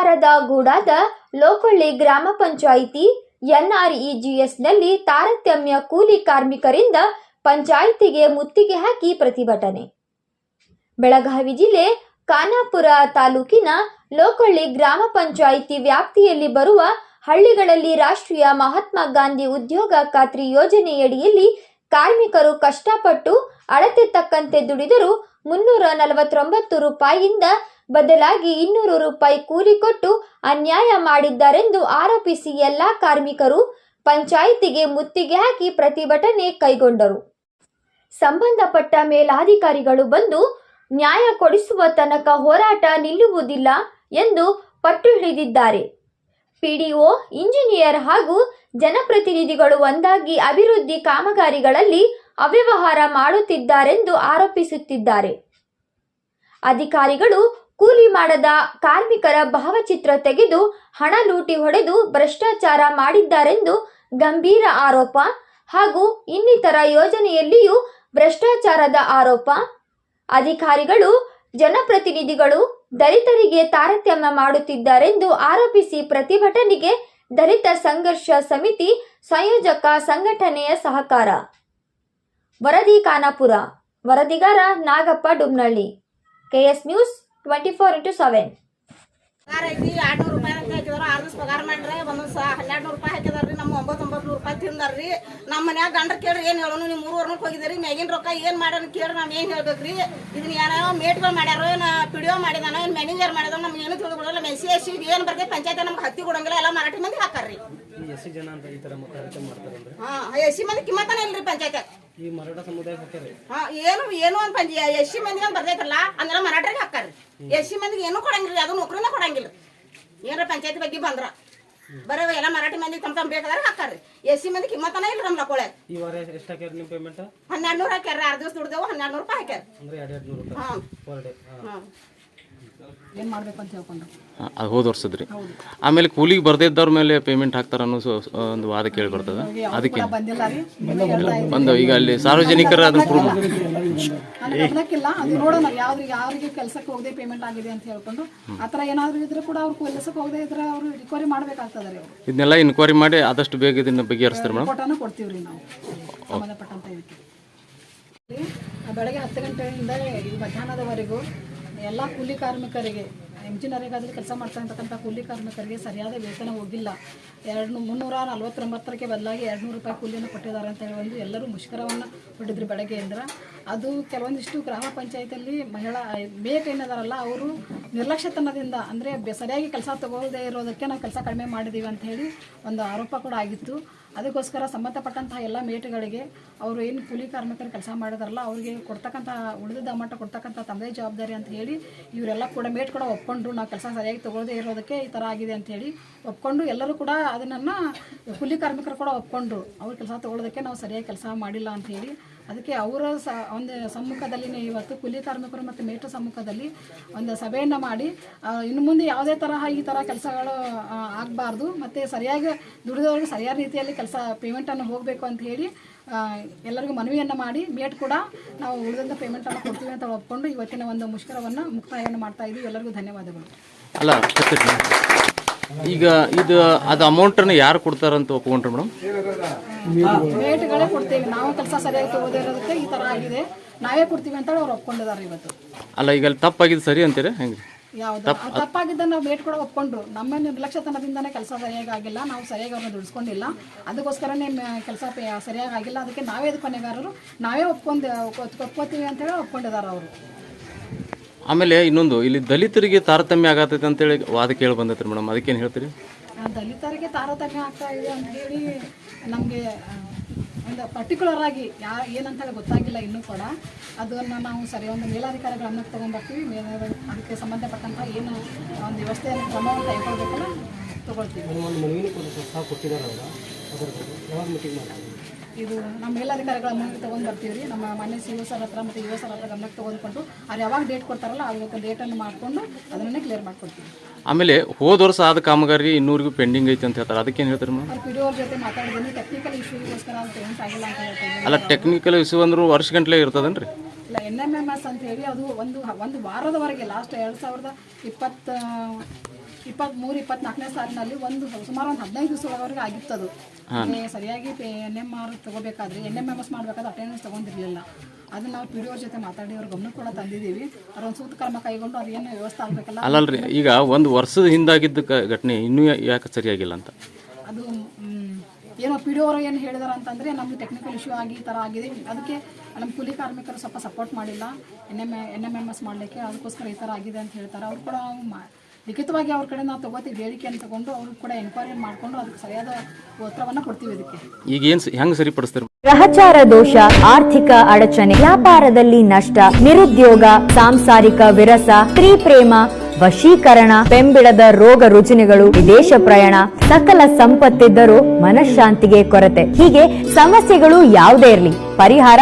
ಅವ್ಯವಹಾರದ ಗೂಡಾದ ಲೋಕೊಳ್ಳಿ ಗ್ರಾಮ ಪಂಚಾಯಿತಿ ಎನ್ಆರ್ಇಜಿಎಸ್ನಲ್ಲಿ ತಾರತಮ್ಯ ಕೂಲಿ ಕಾರ್ಮಿಕರಿಂದ ಪಂಚಾಯಿತಿಗೆ ಮುತ್ತಿಗೆ ಹಾಕಿ ಪ್ರತಿಭಟನೆ. ಬೆಳಗಾವಿ ಜಿಲ್ಲೆ ಖಾನಾಪುರ ತಾಲೂಕಿನ ಲೋಕೊಳ್ಳಿ ಗ್ರಾಮ ಪಂಚಾಯಿತಿ ವ್ಯಾಪ್ತಿಯಲ್ಲಿ ಬರುವ ಹಳ್ಳಿಗಳಲ್ಲಿ ರಾಷ್ಟ್ರೀಯ ಮಹಾತ್ಮ ಗಾಂಧಿ ಉದ್ಯೋಗ ಖಾತ್ರಿ ಯೋಜನೆಯಡಿಯಲ್ಲಿ ಕಾರ್ಮಿಕರು ಕಷ್ಟಪಟ್ಟು ಅಳತೆ ತಕ್ಕಂತೆ ದುಡಿದರೂ ಮುನ್ನೂರ ನಲವತ್ತೊಂಬತ್ತು ರೂಪಾಯಿಯಿಂದ ಬದಲಾಗಿ ಇನ್ನೂರು ರೂಪಾಯಿ ಕೂಲಿ ಕೊಟ್ಟು ಅನ್ಯಾಯ ಮಾಡಿದ್ದಾರೆಂದು ಆರೋಪಿಸಿ ಎಲ್ಲ ಕಾರ್ಮಿಕರು ಪಂಚಾಯಿತಿಗೆ ಮುತ್ತಿಗೆ ಹಾಕಿ ಪ್ರತಿಭಟನೆ ಕೈಗೊಂಡರು. ಸಂಬಂಧಪಟ್ಟ ಮೇಲಾಧಿಕಾರಿಗಳು ಬಂದು ನ್ಯಾಯ ಕೊಡಿಸುವ ತನಕ ಹೋರಾಟ ನಿಲ್ಲುವುದಿಲ್ಲ ಎಂದು ಪಟ್ಟು ಹಿಡಿದಿದ್ದಾರೆ. ಪಿಡಿಒ, ಇಂಜಿನಿಯರ್ ಹಾಗೂ ಜನಪ್ರತಿನಿಧಿಗಳು ಒಂದಾಗಿ ಅಭಿವೃದ್ಧಿ ಕಾಮಗಾರಿಗಳಲ್ಲಿ ಅವ್ಯವಹಾರ ಮಾಡುತ್ತಿದ್ದಾರೆಂದು ಆರೋಪಿಸುತ್ತಿದ್ದಾರೆ. ಅಧಿಕಾರಿಗಳು ಕೂಲಿ ಮಾಡದ ಕಾರ್ಮಿಕರ ಭಾವಚಿತ್ರ ತೆಗೆದು ಹಣ ಲೂಟಿ ಹೊಡೆದು ಭ್ರಷ್ಟಾಚಾರ ಮಾಡಿದ್ದಾರೆಂದು ಗಂಭೀರ ಆರೋಪ ಹಾಗೂ ಇನ್ನಿತರ ಯೋಜನೆಯಲ್ಲಿಯೂ ಭ್ರಷ್ಟಾಚಾರದ ಆರೋಪ. ಅಧಿಕಾರಿಗಳು, ಜನಪ್ರತಿನಿಧಿಗಳು ದಲಿತರಿಗೆ ತಾರತಮ್ಯ ಮಾಡುತ್ತಿದ್ದಾರೆಂದು ಆರೋಪಿಸಿ ಪ್ರತಿಭಟನೆಗೆ ದಲಿತ ಸಂಘರ್ಷ ಸಮಿತಿ ಸಂಯೋಜಕ ಸಂಘಟನೆಯ ಸಹಕಾರ. ವರದಿ Khanapur, ವರದಿಗಾರ Nagappa Dumnalli KS news twenty four into seven ಪಗಾರ ಐತಿ ಆರ್ನೂರು ರೂಪಾಯಿ ಪಗಾರ ಮಾಡ್ರಿ ಒಂದೊಂದು ಸಹ ಹನ್ನೆರಡು ನೂರು ರೂಪಾಯಿ ಹಾಕಿದಾರ್ರಿ ನಮ್ಮ ಒಂಬತ್ತು ಒಂಬತ್ತು ನೂರು ರೂಪಾಯಿ ತಿಂದಾರ್ರಿ. ನಮ್ಮ ಮನ್ಯಾಗ ಗಂಡ್ರ ಕೇಳ್ರಿ ಏನು ಹೇಳೋನು ನೀವು ಮೂರು ವರ್ಣಕ್ಕೆ ಹೋಗಿದ್ದೀರಿ ಮ್ಯಾಗಿನ ರೊಕ್ಕ ಏನು ಮಾಡೋನು ಕೇಳಿ ನಾವು ಏನು ಹೇಳ್ಬೇಕ್ರಿ? ಇದನ್ನ ಏನೋ ಮೇಟ್ಗಳು ಮಾಡ್ಯಾರ ಏನು ಪಿಡಿಯೋ ಮಾಡಿದಾನೋ ಏನು ಮ್ಯಾನೇಜರ್ ಮಾಡಿದಾನೋ ನಮ್ಗೆ ಏನು ತಿಳಿದುಕೊಡಲ್ಲ ಮೆಸಿ ಎಸಿ ಏನು ಬರ್ತೈತೆ ಪಂಚಾಯತ್ ನಮ್ಗೆ ಹತ್ತಿ ಕೊಡಂಗಿಲ್ಲ ಎಲ್ಲ ಮರಾಠಿ ಮಂದಿ ಹಾಕಾರ್ರಿ ಎಸ್ಸಿ ಜನ ಅಂತ ಈ ಥರ ಕಾರ್ಯಕ್ರಮ ಮಾಡ್ತಾರಂದ್ರೆ ಹಾಂ ಎಸ್ಸಿ ಮಂದಿ ಕಿಮ್ಮತ್ತಾನೆ ಇಲ್ರಿ ಪಂಚಾಯತ್. ಈ ಮರಾಠ ಸಮುದಾಯ ಹಾಕ್ತಾರೆ ಹಾ ಏನು ಏನು ಅಂತ ಪಂಚ ಎಸ್ ಸಿ ಮಂದಿಗೆ ಬರ್ತೈತಲ್ಲ ಅಂದ್ರೆ ಮರಾಠರಿಗೆ ಹಾಕಾರಿ ಎಸ್ ಸಿ ಮಂದಿಗೆ ಏನೂ ಕೊಡಂಗಿಲ್ಲ ಅದು ನೌಕರಿನ ಕೊಡಂಗಿಲ್ಲ. ಏನಾರ ಪಂಚಾಯತ್ ಬಗ್ಗೆ ಬಂದ್ರ? ಬರೋ ಎಲ್ಲ ಮರಾಠಿ ಮಂದಿ ತಮ್ಮ ತಮ್ಮ ಬೇಕಾದ್ರೆ ಹಾಕಾರ್ರಿ ಎಸ್ ಸಿ ಮಂದಿ ಕಿಮ್ಮತನ ಇಲ್ಲ ನಮ್ಮ ಲಕೋಳೆ. ಈ ವಾರ ಎಷ್ಟು ಹಾಕ್ಯಾರ ನಿಮ್ಮ ಪೇಮೆಂಟ್ ಹನ್ನೆರಡು ನೂರು ಹಾಕ್ಯಾರ ಆರು ದಿವಸ ದುಡ್ದೆವು ಹನ್ನೆರಡು ನೂರು ರೂಪಾಯಿ ಹಾಕ್ಯಾರ ಅಂದ್ರೆ ಎರಡು ಎರಡು ನೂರು ರೂಪಾಯಿ ಪರ್ ಡೇ ಹಾಂ. ಏನು ಮಾಡ್ಬೇಕು ಅಂತ ಹೇಳ್ಕೊಂಡು? ಅದು ಹೋದ ವರ್ಷದ್ರಿ. ಆಮೇಲೆ ಕೂಲಿಗೆ ಬರ್ದೇ ಇದ್ದವ್ರ ಮೇಲೆ ಪೇಮೆಂಟ್ ಹಾಕ್ತಾರ ಅನ್ನೋ ಸೊ- ಸೊ ಒಂದು ವಾದ ಕೇಳಿ ಬರ್ತದ ಅದಕ್ಕೆ ಬಂದಿಲ್ಲ ರೀ. ಈಗ ಅಲ್ಲಿ ಸಾರ್ವಜನಿಕರ ಅದನ್ನ ಪ್ರೂವ್ ನನಗೆ ಗಮನಕ್ಕಿಲ್ಲ ಅದು ನೋಡೋಣ. ಯಾವ್ದು ಯಾರಿಗೆ ಕೆಲಸಕ್ಕೆ ಹೋಗದೆ ಪೇಮೆಂಟ್ ಆಗಿದೆ ಅಂತ ಹೇಳ್ಕೊಂಡು ಆ ಥರ ಏನಾದರೂ ಇದ್ರೆ ಕೂಡ ಅವ್ರು ಕೆಲಸಕ್ಕೆ ಹೋಗದೆ ಇದ್ರೆ ಅವರು ರಿಕವರಿ ಮಾಡ್ಬೇಕಾಗ್ತದೆ ರೀ ಅವರು. ಇದನ್ನೆಲ್ಲ ಇನ್ಕ್ವೈರಿ ಮಾಡಿ ಆದಷ್ಟು ಬೇಗ ಇದನ್ನ ಬಗೆಹರಿಸ್ತಾರೆ ಮೇಡಮ್. ಫೋಟೋನ ಕೊಡ್ತೀವಿ ರೀ ನಾವು. ಸಂಬಂಧಪಟ್ಟಂತ ಇದಕ್ಕೆ. ಇಲ್ಲಿ ಬೆಳಗ್ಗೆ ಹತ್ತು ಗಂಟೆಯಿಂದ ಈ ಮಧ್ಯಾಹ್ನದವರೆಗೂ ಎಲ್ಲ ಕೂಲಿ ಕಾರ್ಮಿಕರಿಗೆ ಇಂಜಿನಿಯರಿಂಗಾದಲ್ಲಿ ಕೆಲಸ ಮಾಡ್ತಾ ಇರ್ತಕ್ಕಂಥ ಕೂಲಿ ಕಾರ್ಮಿಕರಿಗೆ ಸರಿಯಾದ ವೇತನ ಹೋಗಿಲ್ಲ. ಎರಡು ಮುನ್ನೂರ ನಲ್ವತ್ತೊಂಬತ್ತರಕ್ಕೆ ಬದಲಾಗಿ ಎರಡು ನೂರು ರೂಪಾಯಿ ಕೂಲಿಯನ್ನು ಕೊಟ್ಟಿದ್ದಾರೆ ಅಂತ ಹೇಳಿ ಒಂದು ಎಲ್ಲರೂ ಮುಷ್ಕರವನ್ನು ಹೊಟ್ಟಿದ್ರು ಬೆಳಗ್ಗೆಯಿಂದ ಅದು ಕೆಲವೊಂದಿಷ್ಟು ಗ್ರಾಮ ಪಂಚಾಯತಿಯಲ್ಲಿ ಮಹಿಳಾ ಮೇಕ್ ಏನಿದಾರಲ್ಲ, ಅವರು ನಿರ್ಲಕ್ಷ್ಯತನದಿಂದ, ಅಂದರೆ ಸರಿಯಾಗಿ ಕೆಲಸ ತಗೊಳ್ಳದೇ ಇರೋದಕ್ಕೆ ನಾವು ಕೆಲಸ ಕಡಿಮೆ ಮಾಡಿದ್ದೀವಿ ಅಂತ ಹೇಳಿ ಒಂದು ಆರೋಪ ಕೂಡ ಆಗಿತ್ತು. ಅದಕ್ಕೋಸ್ಕರ ಸಂಬಂಧಪಟ್ಟಂತಹ ಎಲ್ಲ ಮೇಟ್ಗಳಿಗೆ ಅವರು ಏನು ಕೂಲಿ ಕಾರ್ಮಿಕರು ಕೆಲಸ ಮಾಡಿದಾರಲ್ಲ, ಅವರಿಗೆ ಕೊಡ್ತಕ್ಕಂಥ ಉಳಿದ ಅಮೌಂಟ್ ಕೊಡ್ತಕ್ಕಂಥ ತಮ್ಮದೇ ಜವಾಬ್ದಾರಿ ಅಂತ ಹೇಳಿ ಇವರೆಲ್ಲ ಕೂಡ ಮೇಟ್ ಕೂಡ ಒಪ್ಕೊಂಡ್ರು ನಾವು ಕೆಲಸ ಸರಿಯಾಗಿ ತೊಗೊಳ್ದೇ ಇರೋದಕ್ಕೆ ಈ ಥರ ಆಗಿದೆ ಅಂತ ಹೇಳಿ ಒಪ್ಕೊಂಡು ಎಲ್ಲರೂ ಕೂಡ ಅದನ್ನು ಕೂಲಿ ಕಾರ್ಮಿಕರು ಕೂಡ ಒಪ್ಕೊಂಡ್ರು ಅವ್ರ ಕೆಲಸ ತೊಗೊಳ್ಳೋದಕ್ಕೆ ನಾವು ಸರಿಯಾಗಿ ಕೆಲಸ ಮಾಡಿಲ್ಲ ಅಂತ ಅದಕ್ಕೆ ಅವರ ಸ, ಒಂದು ಸಮ್ಮುಖದಲ್ಲಿನೇ ಇವತ್ತು ಕೂಲಿ ಕಾರ್ಮಿಕರು ಮತ್ತು ಮೇಟ್ರ ಸಮ್ಮುಖದಲ್ಲಿ ಒಂದು ಸಭೆಯನ್ನು ಮಾಡಿ ಇನ್ನು ಮುಂದೆ ಯಾವುದೇ ತರಹ ಈ ಥರ ಕೆಲಸಗಳು ಆಗಬಾರ್ದು ಮತ್ತು ಸರಿಯಾಗಿ ದುಡಿದವರಿಗೆ ಸರಿಯಾದ ರೀತಿಯಲ್ಲಿ ಕೆಲಸ ಪೇಮೆಂಟನ್ನು ಹೋಗಬೇಕು ಅಂತ ಹೇಳಿ ಎಲ್ಲರಿಗೂ ಮನವಿಯನ್ನು ಮಾಡಿ, ಮೇಟ್ ಕೂಡ ನಾವು ಉಳಿದಂಥ ಪೇಮೆಂಟನ್ನು ಕೊಡ್ತೀವಿ ಅಂತ ಒಪ್ಕೊಂಡು ಇವತ್ತಿನ ಒಂದು ಮುಷ್ಕರವನ್ನು ಮುಕ್ತಾಯವನ್ನು ಮಾಡ್ತಾ ಇದ್ದೀವಿ ಎಲ್ಲರಿಗೂ ಧನ್ಯವಾದಗಳು ಅಲ್ಲ. ಈಗ ಇದು ಅದು ಅಮೌಂಟನ್ನು ಯಾರು ಕೊಡ್ತಾರಂತ ಒಪ್ಕೊಂಡ್ರಿ ಮೇಡಮ್? ಮೇಟ್ಗಳೇ ಕೊಡ್ತೀವಿ. ನಾವು ಕೆಲಸ ಸರಿಯಾಗಿ ತಗೋದೇ ಇರೋದಕ್ಕೆ ಈ ಥರ ಆಗಿದೆ. ನಾವೇ ಕೊಡ್ತೀವಿ ಅಂತ ಅವ್ರು ಒಪ್ಕೊಂಡಿದ್ದಾರೆ ಇವತ್ತು. ಅಲ್ಲ ಈಗ ಅಲ್ಲಿ ತಪ್ಪಾಗಿದ್ದು ಸರಿ ಅಂತೀರಾ? ಹೆಂಗೆ ಯಾವ್ದು? ತಪ್ಪಾಗಿದ್ದ ನಾವು ಮೇಟ್ ಕೂಡ ಒಪ್ಕೊಂಡ್ರು. ನಮ್ಮ ನಿರ್ಲಕ್ಷ್ಯತನದಿಂದನೇ ಕೆಲಸ ಸರಿಯಾಗಿ ಆಗಿಲ್ಲ ನಾವು ಸರಿಯಾಗಿ ಅವ್ರನ್ನ ದುಡಿಸ್ಕೊಂಡಿಲ್ಲ. ಅದಕ್ಕೋಸ್ಕರನೇ ಕೆಲಸ ಸರಿಯಾಗಿ ಆಗಿಲ್ಲ ಅದಕ್ಕೆ ನಾವೇ ಅದು ಕೊನೆಗಾರರು. ನಾವೇ ಒಪ್ಕೊಂಡು ಒಪ್ಕೋತೀವಿ ಅಂತ ಹೇಳಿ ಒಪ್ಕೊಂಡಿದ್ದಾರೆ ಅವರು. ಆಮೇಲೆ ಇನ್ನೊಂದು ಇಲ್ಲಿ ದಲಿತರಿಗೆ ತಾರತಮ್ಯ ಆಗತೈತೆ ಅಂತೇಳಿ ವಾದ ಕೇಳಿ ಬಂದೈತ್ರಿ ಮೇಡಮ್. ಅದಕ್ಕೇನು ಹೇಳ್ತೀರಿ? ದಲಿತರಿಗೆ ತಾರತಮ್ಯ ಆಗ್ತಾ ಇದೆ ಅಂತ ಹೇಳಿ ನಮಗೆ ಒಂದು ಪರ್ಟಿಕ್ಯುಲರ್ ಆಗಿ ಯಾ ಏನಂತ ಹೇಳಿ ಗೊತ್ತಾಗಿಲ್ಲ ಇನ್ನೂ ಕೂಡ. ಅದನ್ನು ನಾವು ಸರಿ ಒಂದು ಮೇಲಾಧಿಕಾರಿಗಳ ಗಮನಕ್ಕೆ ತೊಗೊಂಡ್ಬರ್ತೀವಿ ಮೇಲೆ ಅದಕ್ಕೆ ಸಂಬಂಧಪಟ್ಟಂಥ ಏನು ಒಂದು ವ್ಯವಸ್ಥೆಯನ್ನು ಕ್ರಮವನ್ನು ಕೈಗೊಳ್ಬೇಕಲ್ಲ ತಗೊಳ್ತೀವಿ. ಒಂದು ಮನವಿನೂ ಕೊಟ್ಟಿದ್ದಾರೆ ಅವರ. ಅದರ ಬಗ್ಗೆ ಯಾವಾಗ ಮೀಟಿಂಗ್ ಮಾಡ್ತಾರೆ? ಇದು ನಮ್ಮ ಮೇಲಾಧಿಕಾರಿಗಳ ಮುಂದೆ ತೊಗೊಂಡು ಬರ್ತೀವಿ ರೀ. ನಮ್ಮ ಮನೆ ಸಿ ಒ ಸರ್ ಹತ್ರ ಮತ್ತು ಯು ಸರ್ ಹತ್ರ ಗಮನಕ್ಕೆ ತೊಗೊಂಡ್ಕೊಂಡು ಅವ್ರು ಯಾವಾಗ ಡೇಟ್ ಕೊಡ್ತಾರಲ್ಲ ಅವತ್ತು ಡೇಟನ್ನು ಮಾಡಿಕೊಂಡು ಅದನ್ನೇ ಕ್ಲಿಯರ್ ಮಾಡ್ಕೊಡ್ತೀವಿ. ಆಮೇಲೆ ಹೋದ ವರ್ಷ ಆದ ಕಾಮಗಾರಿ ಇನ್ನೂರಿಗೂ ಪೆಂಡಿಂಗ್ ಐತೆ ಅಂತ ಹೇಳ್ತಾರೆ. ಅದಕ್ಕೇನು ಹೇಳ್ತಾರೆ ಮೇಡಮ್? ಅವ್ರು ಪಿ ಡಿ ಅವ್ರ ಜೊತೆ ಮಾತಾಡಿದ್ದೀನಿ. ಟೆಕ್ನಿಕಲ್ ಇಶ್ಯೂಗೋಸ್ಕರ ಅಂತ ಪೇಮೆಂಟ್ ಆಗಿಲ್ಲ ಅಂತ ಹೇಳ್ತೀವಿ ಅಲ್ಲ ಟೆಕ್ನಿಕಲ್ ಇಶ್ಯೂ ಅಂದ್ರೂ ವರ್ಷ ಗಂಟ್ಲೆ ಇರ್ತದನ್ರಿ? ಇಲ್ಲ ಎನ್ ಎಂ ಎಂ ಎಸ್ ಅಂತ ಹೇಳಿ ಅದು ಒಂದು ಒಂದು ವಾರದವರೆಗೆ ಲಾಸ್ಟ್ ಎರಡು ಸಾವಿರದ ಇಪ್ಪತ್ತ ಇಪ್ಪತ್ತ್ಮೂರು ಇಪ್ಪತ್ನಾಲ್ಕನೇ ಸಾಲಿನಲ್ಲಿ ಒಂದು ಸುಮಾರು ಒಂದು ಹದಿನೈದು ದಿವಸದವರೆಗೆ ಆಗಿತ್ತು ಅದು ಸರಿಯಾಗಿ ಎನ್ ಎಂ ಆರ್ ತಗೋಬೇಕಾದ್ರೆ ಎನ್ ಎಂ ಎಂ ಎಸ್ ಮಾಡಬೇಕಾದ್ರೆ ಅಟೆಂಡೆನ್ಸ್ ತೊಗೊಂಡಿರಲಿಲ್ಲ. ಅದನ್ನ ನಾವು ಪಿ ಡಿ ಜೊತೆ ಮಾತಾಡಿ ಅವ್ರ ಗಮನ ಕೂಡ ತಂದಿದ್ದೀವಿ. ಅವ್ರ ಒಂದು ಸೂಕ್ತ ಕ್ರಮ ಕೈಗೊಂಡು ಅದೇನು ವ್ಯವಸ್ಥೆ ಆಗಬೇಕಲ್ಲ? ಅಲ್ಲಲ್ರಿ ಈಗ ಒಂದು ವರ್ಷದ ಹಿಂದಾಗಿದ್ದ ಘಟನೆ ಇನ್ನೂ ಯಾಕೆ ಸರಿಯಾಗಿಲ್ಲ ಅಂತ? ಅದು ಏನೋ ಪಿ ಡಿ ಅವರು ಏನು ಹೇಳಿದಾರೆ ಅಂತಂದ್ರೆ ನಮ್ಗೆ ಟೆಕ್ನಿಕಲ್ ಇಶ್ಯೂ ಆಗಿ ಈ ಥರ ಆಗಿದೆ. ಅದಕ್ಕೆ ನಮ್ಮ ಕೂಲಿ ಕಾರ್ಮಿಕರು ಸ್ವಲ್ಪ ಸಪೋರ್ಟ್ ಮಾಡಿಲ್ಲ. N M N M M S ಮಾಡಲಿಕ್ಕೆ ಅದಕ್ಕೋಸ್ಕರ ಈ ಥರ ಆಗಿದೆ ಅಂತ ಹೇಳ್ತಾರೆ. ಅವ್ರು ಕೂಡ ಲಿಖಿತವಾಗಿ ಅವ್ರ ಕಡೆ ನಾವು ತಗೋತೀವಿ ಹೇಳಿಕೆಯನ್ನು ತಗೊಂಡು ಅವ್ರಿಗೆ ಕೂಡ ಎನ್ಕ್ವೈರಿ ಮಾಡಿಕೊಂಡು ಅದಕ್ಕೆ ಸರಿಯಾದ ಉತ್ತರವನ್ನು ಕೊಡ್ತೀವಿ ಇದಕ್ಕೆ. ಈಗ ಏನು ಹೆಂಗೆ ಸರಿಪಡಿಸ್ತಾರೆ? ಗ್ರಹಚಾರ ದೋಷ ಆರ್ಥಿಕ ಅಡಚಣೆ ವ್ಯಾಪಾರದಲ್ಲಿ ನಷ್ಟ ನಿರುದ್ಯೋಗ ಸಾಂಸಾರಿಕ ವಿರಸ ಸ್ತ್ರೀ ಪ್ರೇಮ ವಶೀಕರಣ ಬೆಂಬಿಡದ ರೋಗ ರುಜಿನಗಳು ವಿದೇಶ ಪ್ರಯಾಣ ಸಕಲ ಸಂಪತ್ತಿದ್ದರೂ ಮನಃಶಾಂತಿಗೆ ಕೊರತೆ. ಹೀಗೆ ಸಮಸ್ಯೆಗಳು ಯಾವುದೇ ಇರಲಿ. ಪರಿಹಾರ